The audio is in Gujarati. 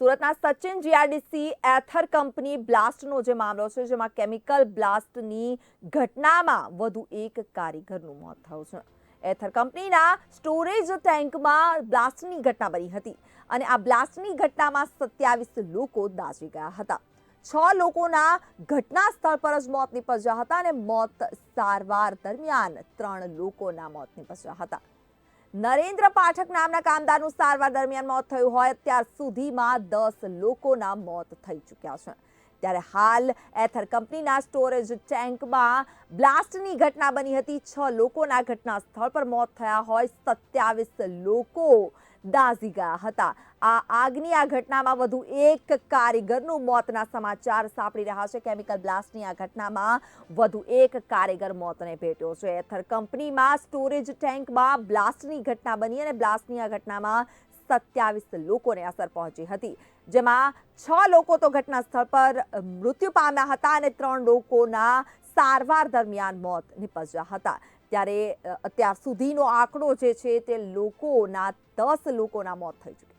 સુરતના સચિન જીઆરડીસી એથર કંપની બ્લાસ્ટનો જે મામલો છે, જેમાં કેમિકલ બ્લાસ્ટની ઘટનામાં વધુ એક કારીગરનું મોત થયું છે. એથર કંપનીના સ્ટોરેજ ટેન્કમાં બ્લાસ્ટની ઘટના બની હતી અને આ બ્લાસ્ટની ઘટનામાં સત્યાવીસ લોકો દાઝી ગયા હતા. છ લોકોના ઘટના સ્થળ પર જ મોત નિપજ્યા હતા અને મોત સારવાર દરમિયાન ત્રણ લોકોના મોત નિપજ્યા હતા. નરેન્દ્ર પાઠક નામના કામદારનું સારવાર દરમિયાન મોત થયું હોય, અત્યાર સુધીમાં દસ લોકોના મોત થઈ ચૂક્યા છે. ત્યારે હાલ એથર કંપનીના સ્ટોરેજ ટેન્કમાં બ્લાસ્ટની ઘટના બની હતી. છ લોકોના ઘટના સ્થળ પર મોત થયા હોય સત્યાવીસ લોકો દાઝી ગયા હતા. આ આગની આ ઘટનામાં વધુ એક કારીગરનું મોતના સમાચાર સાંપડી રહ્યા છે. કેમિકલ બ્લાસ્ટની આ ઘટનામાં વધુ એક કારીગર મોતને ભેટ્યો છે. એથર કંપનીમાં સ્ટોરેજ ટેન્કમાં બ્લાસ્ટની ઘટના બની અને બ્લાસ્ટની આ ઘટનામાં સત્યાવીસ લોકોને અસર પહોંચી હતી. જેમાં છ લોકો તો ઘટના સ્થળ પર મૃત્યુ પામ્યા હતા અને ત્રણ લોકોના સારવાર દરમિયાન મોત નિપજ્યા હતા. ત્યારે અત્યાર સુધીનો આંકડો જે છે તે લોકોના, દસ લોકોના મોત થઈ ચૂક્યા